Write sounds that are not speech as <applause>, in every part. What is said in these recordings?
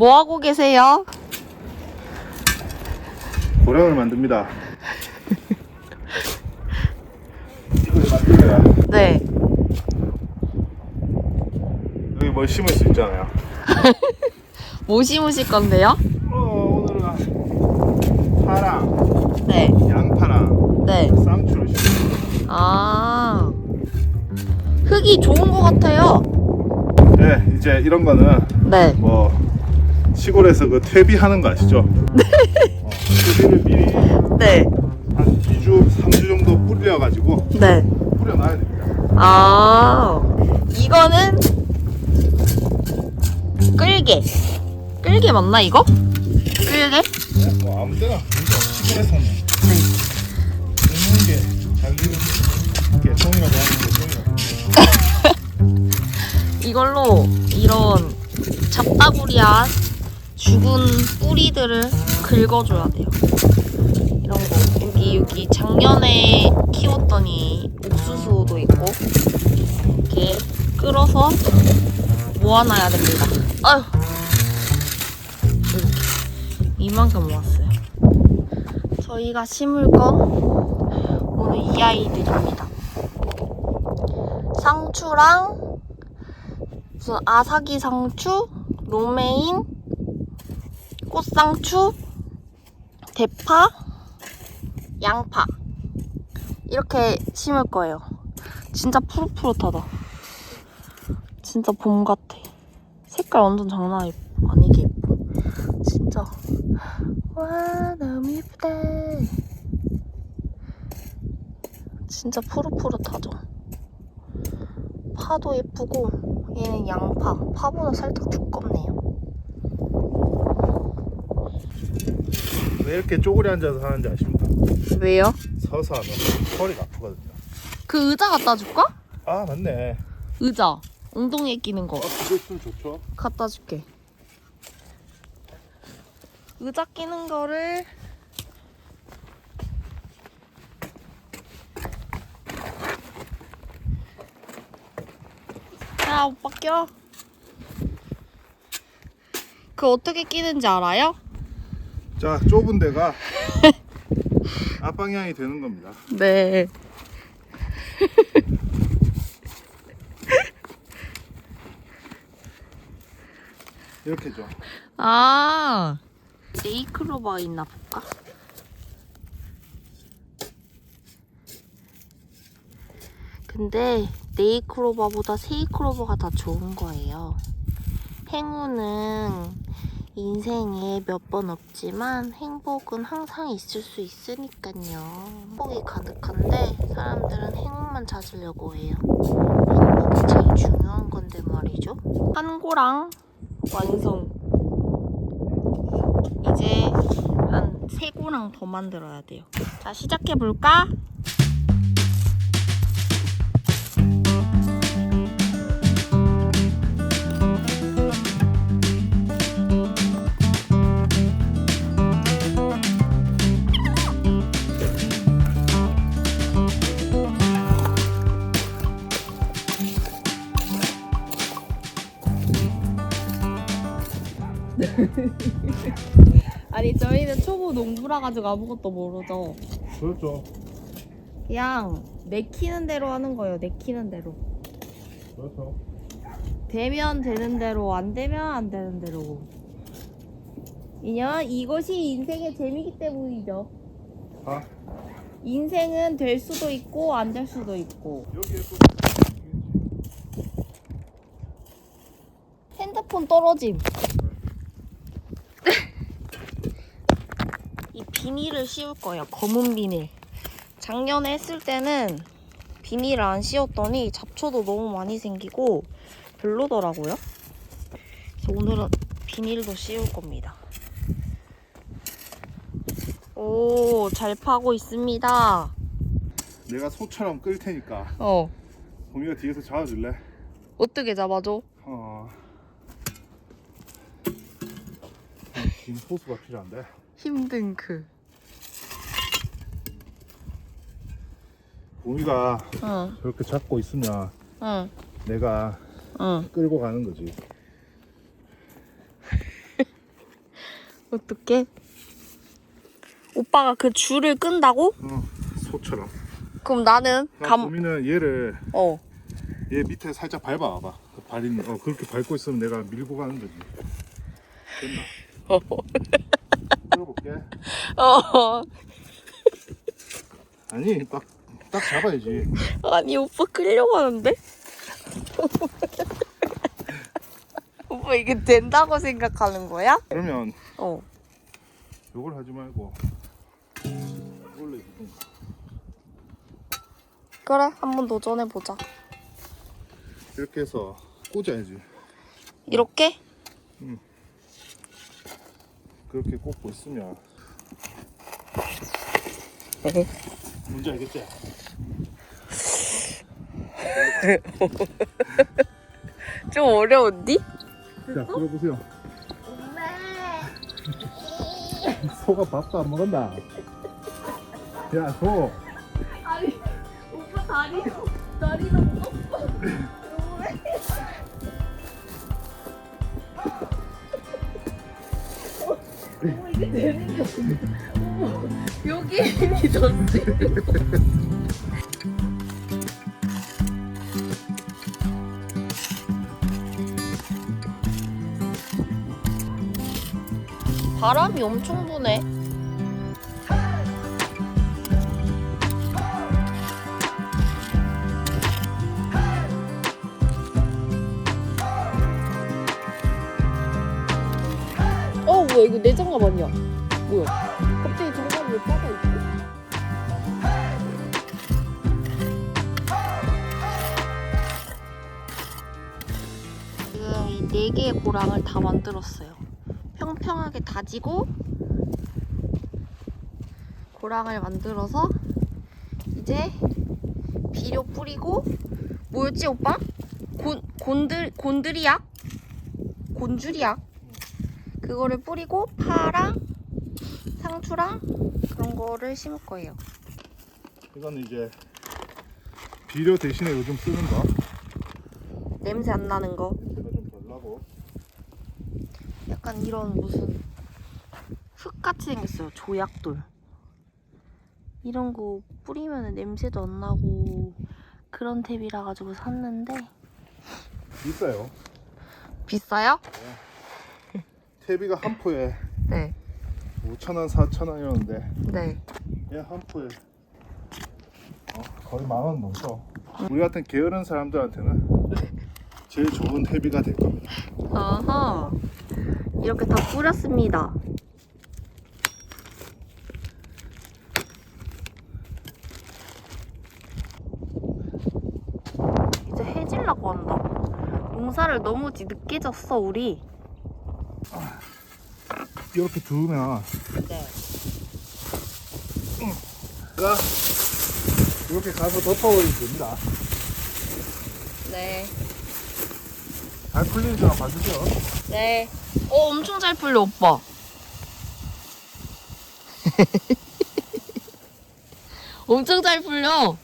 뭐 하고 계세요? 고량을 만듭니다. 이걸 <laughs> 만들어야 네. 여기 뭘 심을 수 있잖아요. <laughs> 뭐 심으실 건데요? 어, 오늘은 파랑, 네. 양파랑 네. 쌍추를 심습니다. 아. 흙이 좋은 것 같아요. 네, 이제 이런 거는 네. 뭐 시골에서 그 퇴비하는 거 아시죠? 네. 어, 퇴비를 미리 네. 한 2주, 3주 정도 뿌려가지고 네. 뿌려놔야 됩니다. 아. 이거는 끌게. 끌게 맞나 이거? 끌게? 네, 뭐 아무 때나 문제 없이 시골에서는 네. 먹는 게 자기 개똥이라고 하는 개똥이라고. <laughs> 이걸로 이런 잡다구리한 죽은 뿌리들을 긁어줘야 돼요. 이런 거 여기 여기 작년에 키웠더니 옥수수도 있고 이렇게 끌어서 모아놔야 됩니다. 아유 이만큼 모았어요. 저희가 심을 건 오늘 이 아이들입니다. 상추랑 무슨 아사기 상추, 로메인, 꽃상추, 대파, 양파 이렇게 심을 거예요. 진짜 푸릇푸릇하다. 진짜 봄 같아. 색깔 완전 장난 아니- 아니게 예뻐. 진짜. 와 너무 예쁘다. 진짜 푸릇푸릇하죠. 파도 예쁘고 얘는 양파. 파보다 살짝 두껍네요. 왜 이렇게 쪼그리 앉아서 하는지 아십니까? 왜요? 서서 하면 허리가 아프거든요. 그 의자 갖다 줄까? 아 맞네. 의자. 엉덩이에 끼는 거. 아 그거 있으면 좋죠. 갖다 줄게. 의자 끼는 거를 자, 오빠 껴. 그 어떻게 끼는지 알아요? 자 좁은 데가 <laughs> 앞방향이 되는 겁니다. 네. 이렇게죠. 아, 네이클로버 있나 볼까? 근데 네이클로버보다 세이클로버가 더 좋은 거예요. 행운은 인생에 몇 번 없지만 행복은 항상 있을 수 있으니까요. 행복이 가득한데 사람들은 행운만 찾으려고 해요. 행복이 제일 중요한 건데 말이죠. 한 고랑 완성. 이제 한 세 고랑 더 만들어야 돼요. 자, 시작해 볼까? <laughs> 아니 저희는 초보 농부라 가지고 아무것도 모르죠. 그렇죠. 그냥 내키는 대로 하는 거예요. 내키는 대로. 그렇죠. 되면 되는 대로, 안 되면 안 되는 대로. 이냐 이것이 인생의 재미기 때문이죠. 아 인생은 될 수도 있고 안 될 수도 있고. 여기에 또 핸드폰 떨어짐. 비닐을 씌울 거예요. 검은 비닐. 작년에 했을 때는 비닐을 안 씌웠더니 잡초도 너무 많이 생기고 별로더라고요. 그래서 오늘은 비닐도 씌울 겁니다. 오, 잘 파고 있습니다. 내가 소처럼 끌 테니까 어, 동이가 뒤에서 잡아줄래? 어떻게 잡아줘? 어. 긴 호수가 필요한데. 힘든 그. 곰이가 응, 저렇게 잡고 있으면 응, 내가 응. 끌고 가는 거지. <laughs> 어떻게? 오빠가 그 줄을 끈다고? 어, 소처럼. 그럼 나는 감... 감. 곰이는 얘를 어. 얘 밑에 살짝 밟아봐. 그 발인 어 그렇게 밟고 있으면 내가 밀고 가는 거지. 됐나? 어. <laughs> 끌어볼게. 어. 아니 딱 딱 잡아야지. 아니 오빠 끌려고 하는데? <laughs> 오빠 이게 된다고 생각하는 거야? 그러면 어. 요걸 하지 말고 이걸로 해주든가. 그래 한번 도전해 보자. 이렇게 해서 꽂아야지. 이렇게? 그렇게 꽂고 있으면 <laughs> 뭔지 알겠지? <laughs> 좀 어려운디? 자, 들어보세요. <laughs> 소가 밥도 안 먹었나? 야, 소. 아니 오빠 다리도 다리도 여기 힘이 더 세. 바람이 엄청 부네. 뭐야 이거 내 장갑 아니야 뭐야 갑자기 장갑이 왜 빠져 있지? 지금 이네 개의 고랑을 다 만들었어요 평평하게 다지고 고랑을 만들어서 이제 비료 뿌리고 뭐였지 오빠? 곤, 곤들, 곤드리약? 곤주리약 그거를 뿌리고 파랑 상추랑 그런 거를 심을 거예요. 이건 이제 비료 대신에 요즘 쓰는 거. 냄새 안 나는 거. 제가 좀 덜 나고. 약간 이런 무슨 흙 같이 생겼어요. 조약돌. 이런 거 뿌리면 냄새도 안 나고 그런 탭이라 가지고 샀는데 비싸요. 비싸요? 태비가 한 포에 네. 5,000원, 4,000원이었는데 네. 얘 한 포에 어, 거의 만 원 넘죠. 우리 같은 게으른 사람들한테는 제일 좋은 태비가 될 겁니다. 아하. 이렇게 다 뿌렸습니다. 이제 해질라고 한다. 농사를 너무 늦게 졌어, 우리. 이렇게 두으면 네. 자, 이렇게 가서 덮어버리면 됩니다. 네. 잘 풀리는 줄 봐주세요. 네. 어, 엄청 잘 풀려, 오빠. <laughs> 엄청 잘 풀려.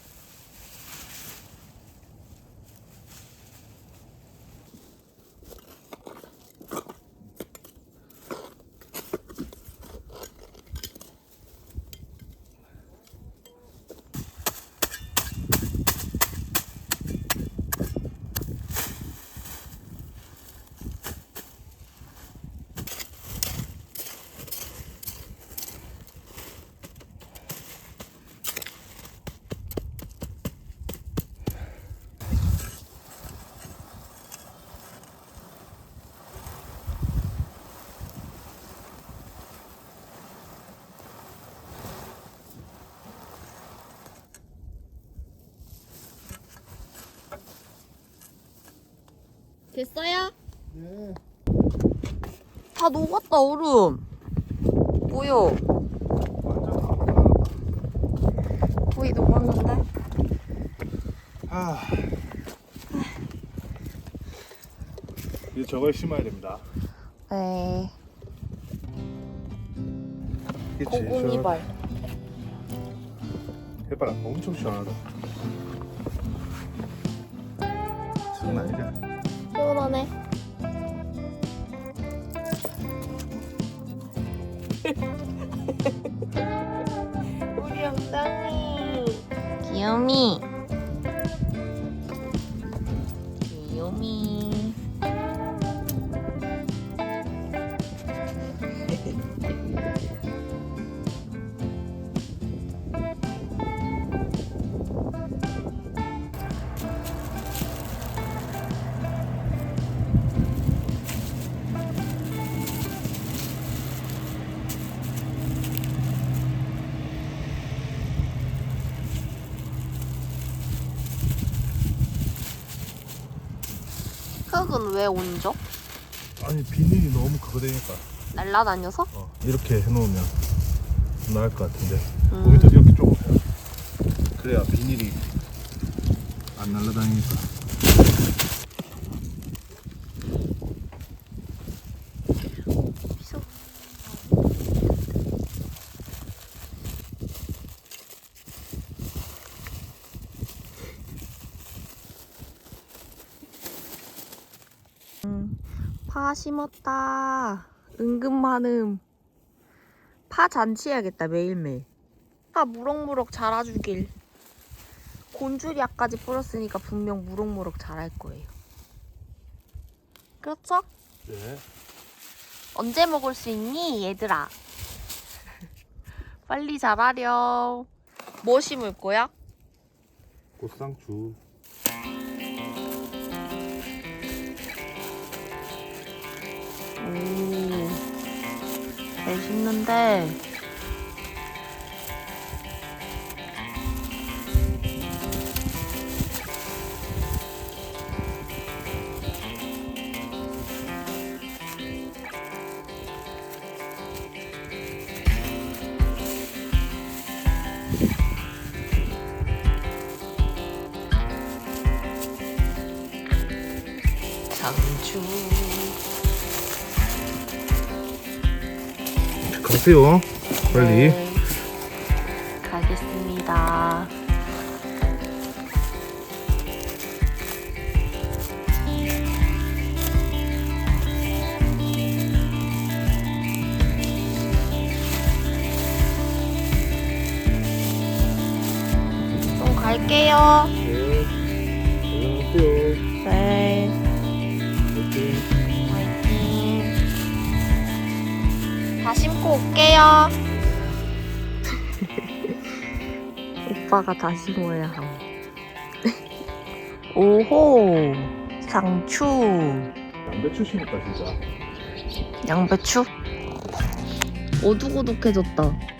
됐어요? 네. 다 녹았다, 얼음. 풀어놨다. 거의 녹았는데? 아, 이제 저걸 심어야 됩니다. 네. 고궁이발. 시원- 해봐라. 엄청 시원하다. 장난 아니야. 시원하네. <laughs> 우리 엉덩이. 귀요미. 귀요미. 흙은 왜 온죠? 아니 비닐이 너무 그거 되니까 날라다녀서? 어, 이렇게 해놓으면 나을 것 같은데 음. 거기도 이렇게 조금. 그래야 비닐이 안 날라다니니까. 심었다. 은근 많음. 파 잔치해야겠다 매일매일. 파 무럭무럭 자라주길. 곤주리약까지 뿌렸으니까 분명 무럭무럭 자랄 거예요. 그렇죠? 네. 언제 먹을 수 있니, 얘들아? <laughs> 빨리 자라렴. 뭐 심을 거야? 꽃상추. 오, 잘 심는데. 가세요. 심고 올게요. <laughs> 오빠가 다 심어야 함. 오호, 상추, 양배추 심을까 진짜. 양배추. 오독오독해졌다.